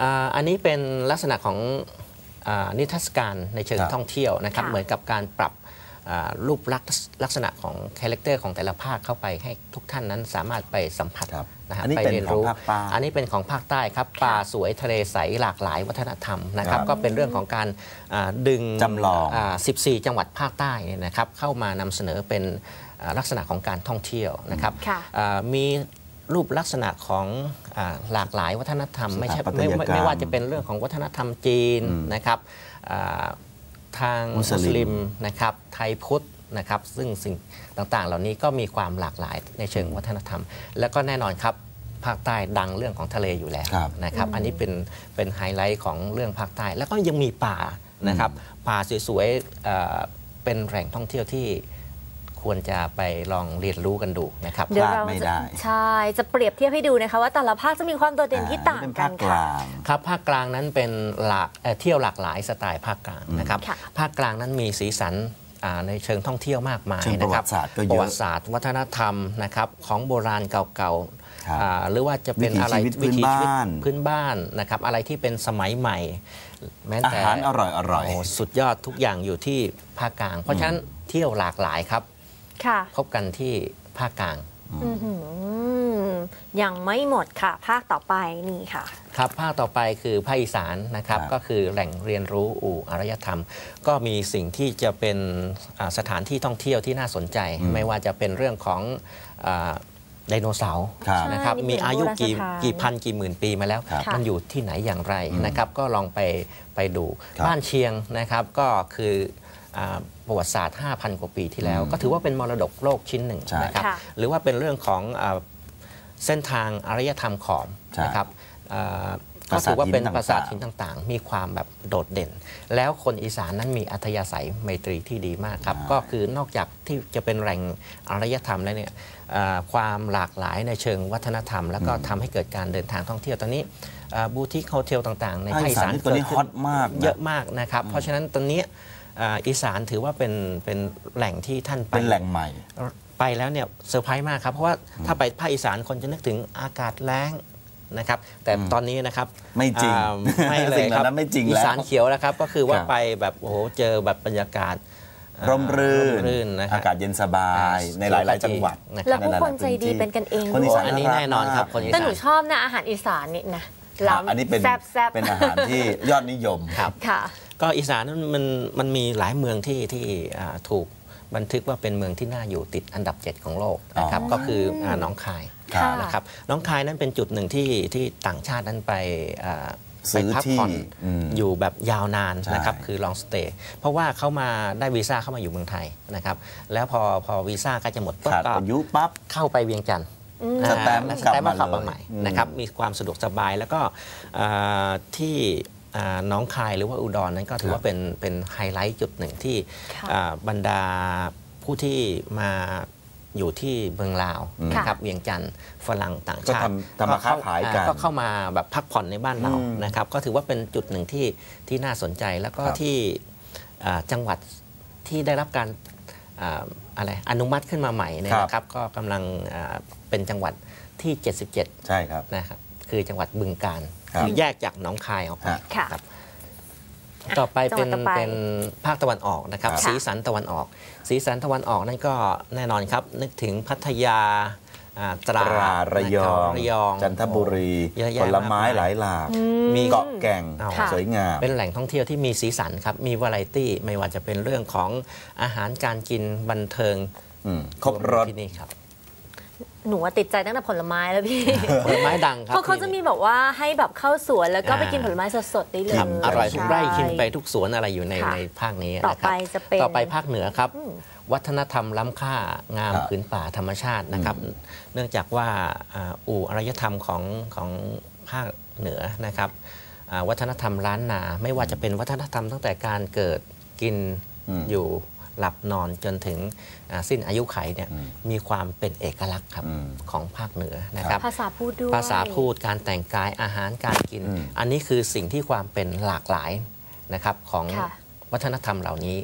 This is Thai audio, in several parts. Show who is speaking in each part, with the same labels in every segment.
Speaker 1: อ่าอันนี้เป็นลักษณะของอานิทรรศการในเชิง
Speaker 2: ครับ
Speaker 1: ท่องเที่ยวนะครับ
Speaker 3: ค่ะ
Speaker 1: เหมือนกับการปรับอ่ารูปลักษณ์ลักษณะของคาแรคเตอร์ของแต่ละภาคเข้าไปให้ทุกท่านนั้นสามารถไปสัมผัส
Speaker 2: ครับ
Speaker 1: นะฮะ
Speaker 2: อันนี้
Speaker 1: ไป
Speaker 2: เป็น
Speaker 1: เรียน
Speaker 2: ของ
Speaker 1: รู้
Speaker 2: ภาคใต้
Speaker 1: อันนี้เป็นของภาคใต้ครับป่าสวยทะเลใสหลากหลายวัฒนธรรมนะครับ
Speaker 2: ครับ
Speaker 1: ก็เป็นเรื่องของการอ่าดึง
Speaker 2: จำลองา
Speaker 1: 14 จังหวัดภาคใต้เนี่ยนะครับเข้ามานำเสนอเป็นอ่าลักษณะของการท่องเที่ยวนะครับ
Speaker 3: ค่ะ
Speaker 1: อ่ามี รูปลักษณะของอาหลากหลายวัฒนธรรมไม่ใช่
Speaker 2: สถาปัต
Speaker 1: ไม่
Speaker 2: ยกรรม
Speaker 1: ไม่ไม่ว่าจะเป็นเรื่องของวัฒนธรรมจีน
Speaker 2: อืม
Speaker 1: นะครับอ่าทาง
Speaker 2: มุ
Speaker 1: มุ
Speaker 2: สลิม
Speaker 1: สลิมนะครับไทยพุทธนะครับซึ่งสิ่งต่างๆ เหล่านี้ก็มีความหลากหลายในเชิงวัฒนธรรม แล้วก็แน่นอนครับภาคใต้ดังเรื่องของทะเลอยู่แล้ว
Speaker 2: ครับ
Speaker 1: นะครับ อันนี้เป็นเป็นไฮไลท์ของเรื่องภาคใต้ แล้วก็ยังมีป่านะครับ ป่าสวยๆเอ่อเป็นแหล่งท่องเที่ยวที่ ควรจะไปลองเรียนรู้กันดูนะครับ
Speaker 3: เดี๋ยว
Speaker 2: พลาด
Speaker 3: เรา
Speaker 2: ไม่
Speaker 3: จะ
Speaker 2: ได้
Speaker 3: ใช่ จะเปรียบเทียบให้ดูนะคะว่าแต่ละภาคจะมีความโดดเด่นที่ต่าง
Speaker 2: เป็น
Speaker 3: กั
Speaker 2: ภานคก
Speaker 3: ค่ะ
Speaker 2: ลาง
Speaker 1: ครับภาคกลางนั้นเป็นหลากเอ่อเที่ยวหลากหลายสไตล์ภาคกลางนะครับ
Speaker 3: ค่ะ
Speaker 1: ภาคกลางนั้นมีสีสันอ่าในเชิงท่องเที่ยวมากมาย
Speaker 2: เชิงประ
Speaker 1: นะค
Speaker 2: วั
Speaker 1: รับ
Speaker 2: ติศาสตร์ก็เย
Speaker 1: ประ
Speaker 2: อะ
Speaker 1: วัติศาสตร์วัฒนธรรมนะครับของโบราณเก่า
Speaker 2: ครับ
Speaker 1: ๆอ่าหรือว่าจะเป็น
Speaker 2: วิถี
Speaker 1: อะไร
Speaker 2: ชีวิตพื้น
Speaker 1: ถีชีวิต
Speaker 2: บ้าน
Speaker 1: พื้นบ้านนะครับอะไรที่เป็นสมัยใหม่ แม้
Speaker 2: อา
Speaker 1: แต่
Speaker 2: หารอร่อยอร่อย
Speaker 1: โสุดยอดทุกอย่างอยู่ที่ภาคกลาง เพราะฉะนั้นเที่ยวหลากหลายครับ
Speaker 3: ค่ะ
Speaker 1: พบกันที่ภาคกลาง
Speaker 3: อื้อหือยังไม่หมดค่ะ ภาคต่อไปนี่ค่ะ
Speaker 1: ครับภาคต่อไปคือภาคอีสานนะครับ
Speaker 2: ครับ
Speaker 1: ก็คือแหล่งเรียนรู้อู่อารยธรรม ก็มีสิ่งที่จะเป็นอ่าสถานที่ท่องเที่ยวที่น่าสนใจ ไม่ว่าจะเป็นเรื่องของอาไดโนเสาร์
Speaker 2: ครับ
Speaker 1: นะครับ
Speaker 3: ใช่
Speaker 1: มีอายุกี่
Speaker 3: โบราณสถาน
Speaker 1: กี่พันกี่หมื่นปีมาแล้ว
Speaker 2: ครับ
Speaker 1: มันอยู่ที่ไหนอย่างไรนะครับ ก็ลองไปไปดู
Speaker 2: ครับ
Speaker 1: บ้านเชียงนะครับก็คืออ่า ประวัติศาสตร์ 5,000 กว่าปีที่แล้ว
Speaker 2: อืม
Speaker 1: ก็ถือว่าเป็นมรดกโลกชิ้นหนึ่ง
Speaker 2: ใช่
Speaker 1: นะครับ
Speaker 3: ค่ะ
Speaker 1: หรือว่าเป็นเรื่องของอาเส้นทางอารยธรรมขอม
Speaker 2: ใช่
Speaker 1: นะครับอ่า
Speaker 2: ป
Speaker 1: ก็
Speaker 2: ราสาท
Speaker 1: ถือว่าเป็น
Speaker 2: หินต่างๆ
Speaker 1: ปราสาทหินต่างๆ มีความแบบโดดเด่น แล้วคนอีสานนั้นมีอัธยาศัยไมตรีที่ดีมากครับ
Speaker 2: ใช่
Speaker 1: ก็คือนอกจากที่จะเป็นแหล่งอารยธรรมแล้วเนี่ยอ่าความหลากหลายในเชิงวัฒนธรรม แล้วก็ทำให้เกิดการเดินทางท่องเที่ยวตอนนี้บูติคโฮเทลต่างๆ ใน
Speaker 2: ภาค
Speaker 1: ภาค
Speaker 2: อี
Speaker 1: อี
Speaker 2: สา
Speaker 1: สานน
Speaker 2: นี่ตอนนี้
Speaker 1: เกิดขึ้
Speaker 2: ฮอตมากนะ
Speaker 1: เยอะมากนะครับ เพราะฉะนั้นตอนนี้ อ่าอีสานถือว่าเป็นเป็นแหล่งที่ท่านไป
Speaker 2: เป็นแหล่งใหม่
Speaker 1: ไปแล้วเนี่ยเซอร์ไพรส์มากครับ เพราะว่าถ้าไปภาคอีสานคนจะนึกถึงอากาศแล้งนะครับแต่
Speaker 2: อืม
Speaker 1: ตอนนี้นะครับ
Speaker 2: ไม่จริง
Speaker 1: อ่าไม่เลย
Speaker 2: สิ่งเห
Speaker 1: ค
Speaker 2: ล่า
Speaker 1: รับ
Speaker 2: นั้นไม่จริง
Speaker 1: อี
Speaker 2: แล้ว
Speaker 1: สานเขียวนะครับ ก็คือว่า
Speaker 2: ครับ
Speaker 1: ไปแบบโอ้โหเจอแบบบรรยากาศอ่า
Speaker 2: ร่มรื่น
Speaker 1: ร่มรื่นนะครั
Speaker 2: อา
Speaker 1: บ
Speaker 2: กาศเย็นสบายในหลาย ๆ จังหวัด
Speaker 1: นะค
Speaker 3: แล้
Speaker 1: รั
Speaker 3: ว
Speaker 1: บ
Speaker 3: ผู้คนใจดีเป็นกันเอง
Speaker 2: คนอี
Speaker 3: ด้ว
Speaker 2: สาย
Speaker 3: ย
Speaker 1: อันนี้แน่นอนครับคนอี
Speaker 3: แต่
Speaker 1: สา
Speaker 3: หนู
Speaker 1: น
Speaker 3: ชอบนะอาหารอีสานนี่นะ
Speaker 2: ครับ
Speaker 3: ล้ำ
Speaker 2: อันนี้เป็น
Speaker 3: แซ่บแซ่บ
Speaker 2: เป็นอาหารที่ยอดนิยม
Speaker 1: ครับ
Speaker 3: ค่ะ
Speaker 1: ก็อีสานนั้นมันมันมีหลายเมืองที่ที่อ่าถูกบันทึกว่าเป็นเมืองที่น่าอยู่ติดอันดับ 7 ของโลกนะครับ
Speaker 2: อ๋อ
Speaker 1: ก็คืออ่าหนองคาย
Speaker 2: ครับ
Speaker 1: นะครับหน้องคายนั้นเป็นจุดหนึ่งที่ที่ต่างชาตินั้นไปอ่า
Speaker 2: ซื้
Speaker 1: ไป
Speaker 2: อ
Speaker 1: พัก
Speaker 2: ที่
Speaker 1: ผ่อน
Speaker 2: อืม
Speaker 1: อยู่แบบยาวนาน
Speaker 2: ใช่
Speaker 1: นะครับคือลองสเตย์เพราะว่าเขามาได้วีซ่าเข้ามาอยู่เมืองไทยนะครับแล้วพอพอวีซ่าก็จะหมดปุ๊บ
Speaker 2: ขาด
Speaker 1: ก็
Speaker 2: อายุปั๊บ
Speaker 1: เข้าไปเวียงจันทร์
Speaker 3: อืม
Speaker 1: อ่า
Speaker 2: สแตมป์
Speaker 1: และส
Speaker 2: กลับ
Speaker 1: แตมป์
Speaker 2: มา
Speaker 1: มาขับมา
Speaker 2: เลย
Speaker 1: ใหม่
Speaker 2: อืม
Speaker 1: นะครับมีความสะดวกสบายแล้วก็อ่าที่อ่าห น้องคายหรือว่าอุดรนั้นก็ถือว่าเป็นเป็นไฮไลท์จุดหนึ่งที่
Speaker 3: ค่ะ
Speaker 1: อ่าบรรดาผู้ที่มาอยู่ที่เมืองลาว
Speaker 2: อืม
Speaker 1: นะครับเวียงจันทร์ฝรั่งต่างชา
Speaker 2: ก็
Speaker 1: ติ
Speaker 2: ทำทำมาค้าขายกัน
Speaker 1: อ่ก็เข้ามาแบบพักผ่อนในบ้านเรา
Speaker 2: อืม
Speaker 1: นะครับ ก็ถือว่าเป็นจุดหนึ่งที่ที่น่าสนใจแล้วก็
Speaker 2: ครับ
Speaker 1: ที่อ่าจังหวัดที่ได้รับการอ่าอะไรอนุมัติขึ้นมาใหม่เนี่ยนะครับ ก็กำลังอ่าเป็นจังหวัดที่ 77
Speaker 2: ใช่ครับ
Speaker 1: นะครับ คือจังหวัดบึงการ
Speaker 2: ครับ
Speaker 1: คือแยกจากหนองคายออกไป
Speaker 2: ฮะ
Speaker 3: ค่ะ
Speaker 1: ครับ ต่อไป
Speaker 3: จังหวั
Speaker 1: เป็
Speaker 3: ด
Speaker 1: น
Speaker 3: ต่อไป
Speaker 1: เป็นภาคตะวันออกนะครับ
Speaker 2: ครับ
Speaker 1: สีสันตะวันออก สีสันตะวันออกนั่นก็แน่นอนครับ นึกถึงพัทยาอ่าตรา
Speaker 2: ตราระยอง
Speaker 1: นะครับระยอง
Speaker 2: จันทบุรี
Speaker 1: เยอะแยะ
Speaker 2: ผลไม้า
Speaker 1: กาย
Speaker 2: หลายหลาก
Speaker 1: มี
Speaker 2: เกาะแก่ง
Speaker 1: ค่ะ
Speaker 2: สวยงาม
Speaker 1: เป็นแหล่งท่องเที่ยวที่มีสีสันครับ มีวาไรตี้ไม่ว่าจะเป็นเรื่องของอาหารการกินบันเทิง
Speaker 2: อืมครบรส
Speaker 1: ที่นี่ครับ
Speaker 3: หนูว่าติดใจตั้งแต่ผลไม้แล้วพี่
Speaker 1: ผลไม้ดังครับ
Speaker 3: เพราะเขาจะมีแบบว่าให้แบบเข้าสวนแล้วก็ไปกิน
Speaker 1: อ่า
Speaker 3: ผลไม้สดๆได้เลย
Speaker 1: ครับอร่อยทุกไร่
Speaker 3: ใช่
Speaker 1: กินไปทุกสวนอะไรอยู่ใน
Speaker 3: ค่ะ
Speaker 1: ในภาคนี้
Speaker 3: ต่อ
Speaker 1: นะครับ
Speaker 3: ไปจะเป็น
Speaker 1: ต่อไปภาคเหนือครับ
Speaker 3: อืม
Speaker 1: วัฒนธรรมล้ำค่างาม
Speaker 2: ครับ
Speaker 1: ผืนป่าธรรมชาตินะครับ เนื่องจากว่าอ่าอู่อารยธรรมของของภาคเหนือนะครับอ่าวัฒนธรรมล้านนา ไม่ว่าจะเป็นวัฒนธรรมตั้งแต่การเกิดกิน
Speaker 2: อืม
Speaker 1: อยู่ หลับนอนจนถึงอ่าสิ้นอายุไขเนี่ย
Speaker 2: อืม
Speaker 1: มีความเป็นเอกลักษณ์ครับ
Speaker 2: อืม
Speaker 1: ของภาคเหนือนะครับ
Speaker 3: ภาษาพูดด้วย
Speaker 1: ภาษาพูดการแต่งกายอาหารการกิน
Speaker 2: อืม
Speaker 1: อันนี้คือสิ่งที่ความเป็นหลากหลายนะครับของ
Speaker 3: ค่ะ
Speaker 1: วัฒนธรรมเหล่านี้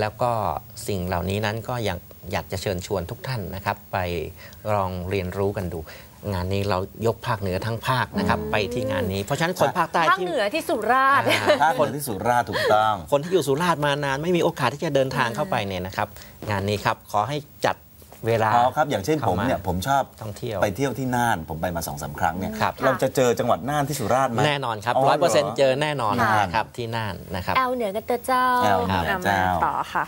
Speaker 1: แล้วก็สิ่งเหล่านี้นั้นก็อยากอยากจะเชิญชวนทุกท่านนะครับ ไปลองเรียนรู้กันดู งานนี้เรายกภาคเหนือทั้งภาคนะครับ ไปที่งานนี้เพราะฉะนั้นคนภาคใต้
Speaker 3: ภาค
Speaker 1: ที่
Speaker 3: เหนือที่สุราษฎร์
Speaker 1: อ่า
Speaker 2: ภาคเหนือที่สุราษฎร์ถูกต้อง
Speaker 1: คนที่อยู่สุราษฎร์มานานไม่มีโอกาสที่จะเดินทางเข้าไปเนี่ยนะครับ งานนี้ครับขอให้จัด เวลา
Speaker 2: อ๋อครับอย่างเช่นผมเนี่ย
Speaker 1: ข้าา
Speaker 2: ผมชอบ
Speaker 1: ท่องเที่ยว
Speaker 2: ไปเที่ยวที่น่านผมไปมาสองสามครั้งเนี่ย
Speaker 1: ครับ
Speaker 2: เราจะเจอจังหวัดน่านที่สุราษฎร์ไหม
Speaker 1: แน่นอนครับ
Speaker 2: อ๋อ
Speaker 1: ร้อยเปอร์เซ็น
Speaker 2: เหร
Speaker 1: ต์
Speaker 2: อ
Speaker 1: เจอแน่นอน
Speaker 3: ค่ะ
Speaker 1: นะครับที่น่านนะครับ
Speaker 3: แอลเหนือกันเตอเจ้า
Speaker 2: แอลเหนือ
Speaker 3: อะ
Speaker 2: เจ้า
Speaker 3: มาต่อค่ะ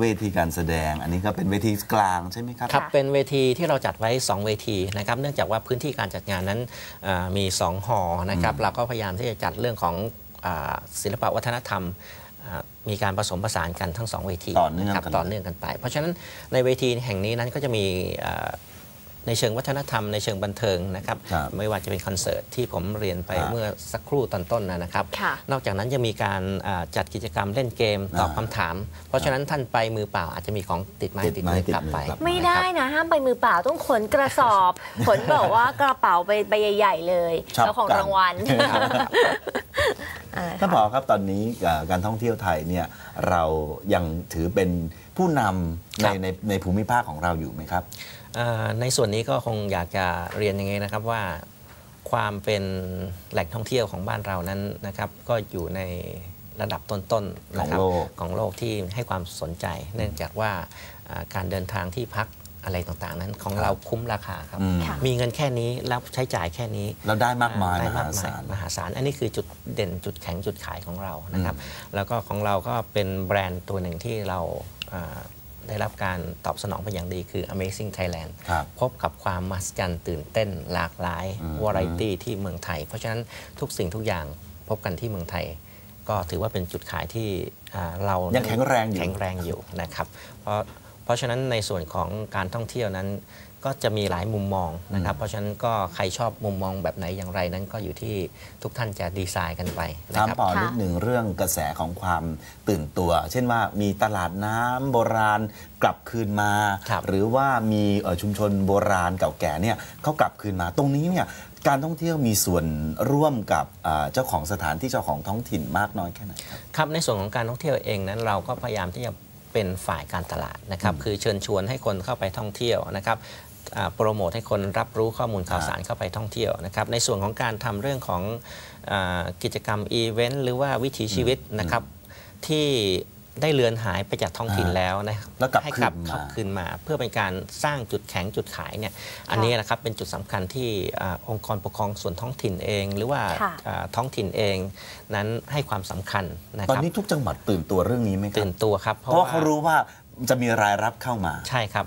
Speaker 2: เวทีการแสดงอันนี้ก็เป็นเวทีกลางใช่ไหมครับ
Speaker 1: ครับ เป็นเวทีที่เราจัดไว้ 2 เวทีนะครับเนื่องจากว่าพื้นที่การจัดงานนั้นอ่ามี 2 หอนะครับเราก็พยายามที่จะจัดเรื่องของอาศิลปะวัฒนธรรมอ่า มีการผสมผสานกันทั้ง 2 เวที
Speaker 2: ต่อเนื่อง
Speaker 1: ครับ
Speaker 2: กัน
Speaker 1: ต่อเนื่องกันไป เพราะฉะนั้นในเวทีแห่งนี้นั้นก็จะมีอ่าในเชิงวัฒนธรรมในเชิงบันเทิงนะครับ
Speaker 2: ครับ
Speaker 1: ไม่ว่าจะเป็นคอนเสิร์ตที่ผมเรียนไป
Speaker 2: ครับ
Speaker 1: เมื่อสักครู่ตอนต้นนะนะครับ
Speaker 3: ค่ะ
Speaker 1: นอกจากนั้นจะมีการอ่าจัดกิจกรรมเล่นเกมตอบ
Speaker 2: อ่า
Speaker 1: คำถาม เพราะฉะนั้นท่านไปมือเปล่าอาจจะมีของติดไม้
Speaker 2: ติ
Speaker 1: ติ
Speaker 2: ด
Speaker 1: ด
Speaker 2: ไม้
Speaker 1: มือ
Speaker 2: ติด
Speaker 1: กลับ
Speaker 2: มือ
Speaker 1: ไป
Speaker 2: กลับ
Speaker 3: ไม่ได้นะห้ามไปมือเปล่าต้องขนกระสอบขนแบบว่ากระเป๋าไปใบใหญ่ ๆ เลย
Speaker 2: ชอบ
Speaker 3: แล้วของ
Speaker 2: กัน
Speaker 3: รางวัลอะไร
Speaker 2: ท่านผ
Speaker 3: คะ
Speaker 2: อครับตอนนี้เอ่อการท่องเที่ยวไทยเนี่ยเรายังถือเป็นผู้นำ
Speaker 1: ค
Speaker 2: ใน
Speaker 1: รับ
Speaker 2: ในในภูมิภาคของเราอยู่ไหมครับ
Speaker 1: เอ่อในส่วนนี้ก็คงอยากจะเรียนยังไงนะครับว่าความเป็นแหล่งท่องเที่ยวของบ้านเรานั้นนะครับ ก็อยู่ในระดับต้นๆนะครับ
Speaker 2: ของโลก
Speaker 1: ของโลกที่ให้ความสนใจ เนื่องจากว่าอ่าการเดินทางที่พัก อะไรต่างๆ นั้นของเราคุ้มราคาครับ
Speaker 2: อืม
Speaker 3: ค่ะ
Speaker 1: มีเงินแค่นี้แล้วใช้จ่ายแค่นี้
Speaker 2: เราได้มากมาย
Speaker 1: ได้
Speaker 2: มหาศาล
Speaker 1: มหาศาลอันนี้คือจุดเด่นจุดแข็งจุดขายของเรานะครับ แล้วก็ของเราก็เป็นแบรนด์ตัวหนึ่งที่เราอ่าได้รับการตอบสนองเป็นอย่างดีคือ Amazing Thailand
Speaker 2: ครับ
Speaker 1: พบกับความมหัศจรรย์ตื่นเต้นหลากหลาย
Speaker 2: อืม
Speaker 1: วาไรตี้ที่เมืองไทย เพราะฉะนั้นทุกสิ่งทุกอย่างพบกันที่เมืองไทย ก็ถือว่าเป็นจุดขายที่อ่าเรา
Speaker 2: ยังแข็งแรงอยู่
Speaker 1: แข็งแรงอยู่นะครับ เพราะ เพราะฉะนั้นในส่วนของการท่องเที่ยวนั้น ก็จะมีหลายมุมมองนะครับ เพราะฉะนั้นก็ใครชอบมุมมองแบบไหนอย่างไรนั้นก็อยู่ที่ทุกท่านจะดีไซน์กันไปนะ
Speaker 2: ถาม
Speaker 1: ครับ
Speaker 2: ต่อ
Speaker 3: ค่ะ
Speaker 2: นิดหนึ่งเรื่องกระแสของความตื่นตัว เช่นว่ามีตลาดน้ำโบราณกลับคืนมา
Speaker 1: ครับ
Speaker 2: หรือว่ามีเอ่อชุมชนโบราณเก่าแก่เนี่ยเขากลับคืนมา ตรงนี้เนี่ยการท่องเที่ยวมีส่วนร่วมกับอ่าเจ้าของสถานที่เจ้าของท้องถิ่นมากน้อยแค่ไหนครับ
Speaker 1: ครับในส่วนของการท่องเที่ยวเองนั้นเราก็พยายามที่จะ เป็นฝ่ายการตลาดนะครับคือเชิญชวนให้คนเข้าไปท่องเที่ยวนะครับอ่าโปรโมทให้คนรับรู้ข้อมูลข่าวสารเข้าไปท่องเที่ยวนะครับในส่วนของการทำเรื่องของอากิจกรรมอีเวนต์หรือว่าวิถีชีวิตนะครับที่ ได้เลือนหายไปจากท้องถิ่น
Speaker 2: อ่า
Speaker 1: แล้วนะครับ
Speaker 2: แล้วกลับ
Speaker 1: ให้
Speaker 2: คืน
Speaker 1: กลับ
Speaker 2: มา
Speaker 1: ขับคืนมา เพื่อเป็นการสร้างจุดแข็งจุดขายเนี่ยอันนี้นะครับเป็นจุดสำคัญที่อาองค์กรปกครองส่วนท้องถิ่นเอง หรือว่า
Speaker 3: ค่ะ
Speaker 1: อ่าท้องถิ่นเองนั้นให้ความสำคัญนะ
Speaker 2: ตอน
Speaker 1: ครับ
Speaker 2: นี้ทุกจังหวัดตื่นตัวเรื่องนี้ไหมครั
Speaker 1: ตื่
Speaker 2: บ
Speaker 1: นตัวครับ
Speaker 2: เพราะว่าเขารู้ว่าจะมีรายรับเข้ามา
Speaker 1: ใช่ครับ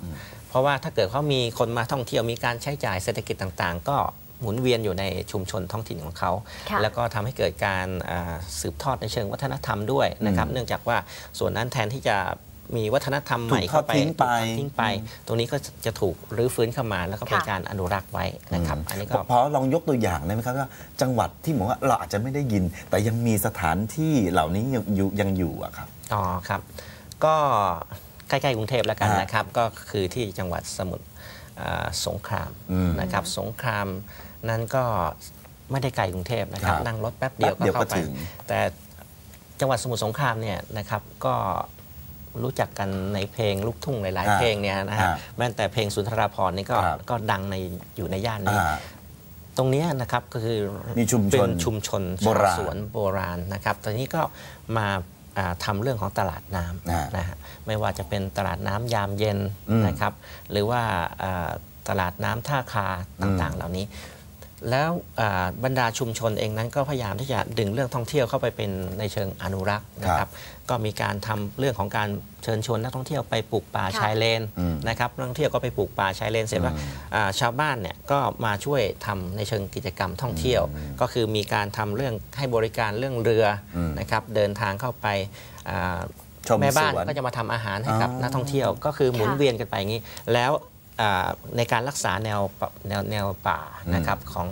Speaker 1: เพราะว่าถ้าเกิดเขามีคนมาท่องเที่ยวมีการใช้จ่ายเศรษฐกิจต่างๆ ก็ หมุนเวียนอยู่ในชุมชนท้องถิ่นของเขา
Speaker 3: ค่ะ
Speaker 1: แล้วก็ทำให้เกิดการอ่าสืบทอดในเชิงวัฒนธรรมด้วยนะครับ
Speaker 2: อืม
Speaker 1: เนื่องจากว่าส่วนนั้นแทนที่จะมีวัฒนธรรมใหม่
Speaker 2: ถูกทอด
Speaker 1: เข้าไป
Speaker 2: ทิ้งไป
Speaker 1: ถูกทอดทิ้งไป ตรงนี้ก็จะถูกรื้อฟื้นเข้ามาแล้วก็เป็น
Speaker 3: ค่ะ
Speaker 1: การอนุรักษ์ไว้นะครับ อันนี้ก็
Speaker 2: พอลองยกตัวอย่างได้ไหมครับว่าจังหวัดที่บอกว่าเราอาจจะไม่ได้ยิน แต่ยังมีสถานที่เหล่านี้ยังอยู่ยังอยู่อะครับ
Speaker 1: อ๋อครับ ก็ใกล้ๆกรุงเทพแล้วกัน
Speaker 2: อ่าน
Speaker 1: นะครับ ก็คือที่จังหวัดสมุทรอ่าสงคราม
Speaker 2: อืม
Speaker 1: นะครับ สงคราม นั้นก็ไม่ได้ไกลกรุงเทพนะครับ
Speaker 2: ครับ
Speaker 1: นั่งรถแป๊บเดียว
Speaker 2: แป๊บเดียว
Speaker 1: ก็เข้า
Speaker 2: ก็
Speaker 1: ไป
Speaker 2: ถึง
Speaker 1: แต่จังหวัดสมุทรสงครามเนี่ยนะครับก็รู้จักกันในเพลงลูกทุ่งหลาย
Speaker 2: อ่า
Speaker 1: ๆเพลงเนี่ยนะฮะ
Speaker 2: อ่า
Speaker 1: แม้แต่เพลงสุนทราภรณ์นี่ก็
Speaker 2: ครับ
Speaker 1: ก็ดังในอยู่ในย่านนี้
Speaker 2: อ่า
Speaker 1: ตรงเนี้ยนะครับก็คือ
Speaker 2: มีชุมชน
Speaker 1: เป็นชุมชน
Speaker 2: โบราณ
Speaker 1: ชวสวนโบราณนะครับตอนนี้ก็มาอ่าทำเรื่องของตลาดน้
Speaker 2: อ่าำ
Speaker 1: นะฮะไม่ว่าจะเป็นตลาดน้ำยามเย็น
Speaker 2: อืม
Speaker 1: นะครับ หรือว่าอ่าตลาดน้ำท่าคาต่าง ๆ เหล่านี้ แล้วอ่าบรรดาชุมชนเองนั้นก็พยายามที่จะดึงเรื่องท่องเที่ยวเข้าไปเป็นในเชิงอนุรักษ์นะค
Speaker 2: ครั
Speaker 1: รับบก็มีการทำเรื่องของการเชิญชวนนักท่องเที่ยวไปปลูกป่า
Speaker 3: ค่ะ
Speaker 1: ชายเลน
Speaker 2: อืม
Speaker 1: นะครับนักท่องเที่ยวก็ไปปลูกป่าชายเลนเสร็จแล้ว
Speaker 2: อืม
Speaker 1: อ่าชาวบ้านเนี่ยก็มาช่วยทำในเชิงกิจกรรมท่องเที่ยว ก็คือมีการทำเรื่องให้บริการเรื่องเรืออ
Speaker 2: ม
Speaker 1: นะครับเดินทางเข้าไปอ่า
Speaker 2: ชม
Speaker 1: แม่บ้าน
Speaker 2: สวน
Speaker 1: ก็จะมาทำอาหารให้กับ
Speaker 2: อ๋อ
Speaker 1: นักท่องเที่ยว ก็คือหมุน
Speaker 3: ค่ะ
Speaker 1: เวียนกันไปอย่างนี้แล้วอ่า ในการรักษาแนวปะแนวแนวป่านะครับของ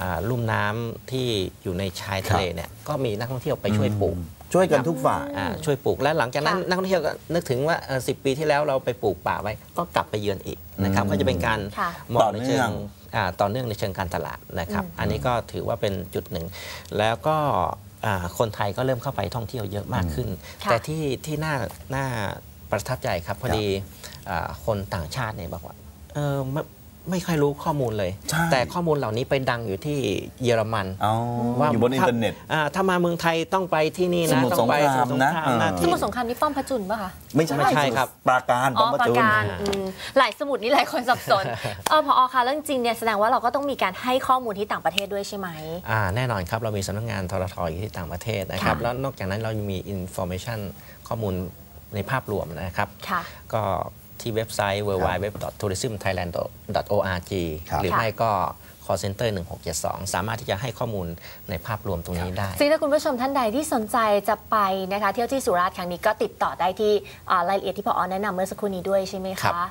Speaker 1: อ่าลุ่มน้ำที่อยู่ในชายทะเลเนี่ยก็มีนักท่องเที่ยวไปช่วยปลูก
Speaker 2: ช่วยกันทุกฝ่าย
Speaker 1: อ่าช่วยปลูกและหลังจากนั้น
Speaker 3: ค่ะ
Speaker 1: นักท่องเที่ยวก็นึกถึงว่าสิปีที่แล้วเราไปปลูกป่าไว้ ก็กลับไปเยือนอีกนะครับ
Speaker 2: อืม
Speaker 1: ก็จะเป็นการ
Speaker 3: ค่ะ
Speaker 1: มอง
Speaker 2: ต่อ
Speaker 1: ใน
Speaker 2: เนื่
Speaker 1: เชิ
Speaker 2: อง
Speaker 1: งอ่าต่อเนื่องในเชิงการตลาดนะครับ
Speaker 3: อืม
Speaker 1: อันนี้ก็ถือว่าเป็นจุดหนึ่ง แล้วก็อ่าคนไทยก็เริ่มเข้าไปท่องเที่ยวเยอะมากขึ้น
Speaker 3: ค่ะ
Speaker 1: แต่ที่ที่น่าน่าประทับใจครับพอดีอ่า คนต่างชาติเนี่ยบอกว่าเออไม่ไม่ค่อยรู้ข้อมูลเลย
Speaker 2: ใช่
Speaker 1: แต่ข้อมูลเหล่านี้ไปดังอยู่ที่เยอรมัน
Speaker 2: เอาอยู่บนอินเทอร์เน็ต
Speaker 1: อ่าถ้ามาเมืองไทยต้องไปที่นี่นะ
Speaker 2: สมุทร
Speaker 1: ต้องไป
Speaker 2: สงคราม
Speaker 1: สมุท
Speaker 2: นะ
Speaker 1: สงครามนะ
Speaker 2: เออ
Speaker 3: ส
Speaker 1: ที่
Speaker 3: มุทรสงครามนี่ป้อมพระจุลป่ะคะ
Speaker 2: ไม่ใช่
Speaker 1: ไม่ใช่ครับ
Speaker 2: ปราการ
Speaker 3: อ๋
Speaker 2: ต้
Speaker 3: อ
Speaker 2: องประ
Speaker 3: ปรา
Speaker 2: จุน
Speaker 3: การอืมหลายสมุดนี่หลายคนสับสนเออพอคะเรื่องจริงเนี่ยแสดงว่าเราก็ต้องมีการให้ข้อมูลที่ต่างประเทศด้วยใช่ไหม
Speaker 1: อ่าแน่นอนครับเรามีสำนักงานทรทอยู่ที่ต่างประเทศนะครับ
Speaker 3: ค่ะ
Speaker 1: แล้วนอกจากนั้นเรายังมี information ข้อมูลในภาพรวมนะครับ
Speaker 3: ค่ะ
Speaker 1: ก็ ที่เว็บไซต์ www.tourismthailand.org
Speaker 2: ครับ
Speaker 1: หรือ
Speaker 3: ค่ะ
Speaker 1: ไม่ก็ call center 1672 สามารถที่จะให้ข้อมูลในภาพรวมตรงนี้ได้
Speaker 3: ซึ่งถ้าคุณผู้ชมท่านใดที่สนใจจะไปนะคะเที่ยวที่สุราษฎร์ครั้งนี้ก็ติดต่อได้ที่อ่ารายละเอียดที่พอแนะนำเมื่อสักครู่นี้ด้วยใช่ไหม
Speaker 1: ครับ
Speaker 3: คะ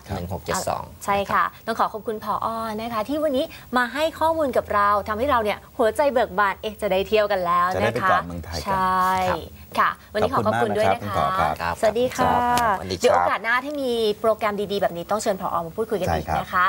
Speaker 1: 1672
Speaker 3: ใช่ค่ะ ต้องขอขอบคุณพอนะคะ ที่วันนี้มาให้ข้อมูลกับเราทำให้เราเนี่ยหัวใจเบิกบานเอ๊ะจะได้เที่ยวกันแล้ว
Speaker 2: จะได้
Speaker 3: นะ
Speaker 2: ไป
Speaker 3: คะ
Speaker 2: ก่อนเมืองไทยกัน
Speaker 3: ใช่
Speaker 1: ครับ
Speaker 3: ค่ะ วันนี้ขอขอบคุณด้วยนะ
Speaker 2: ขอบคุณ
Speaker 3: คะ
Speaker 2: มากนะครับคุณผอครับ
Speaker 1: ครับ
Speaker 3: สวัสดีค่ะ
Speaker 1: ครับสวัสดีครับ
Speaker 3: เดี๋ยวโอกาสหน้าที่มีโปรแกรมดีๆ แบบนี้ต้องเชิญพอมาพูดคุยกัน
Speaker 2: ใช่
Speaker 3: อีก
Speaker 2: ครับ
Speaker 3: นะคะ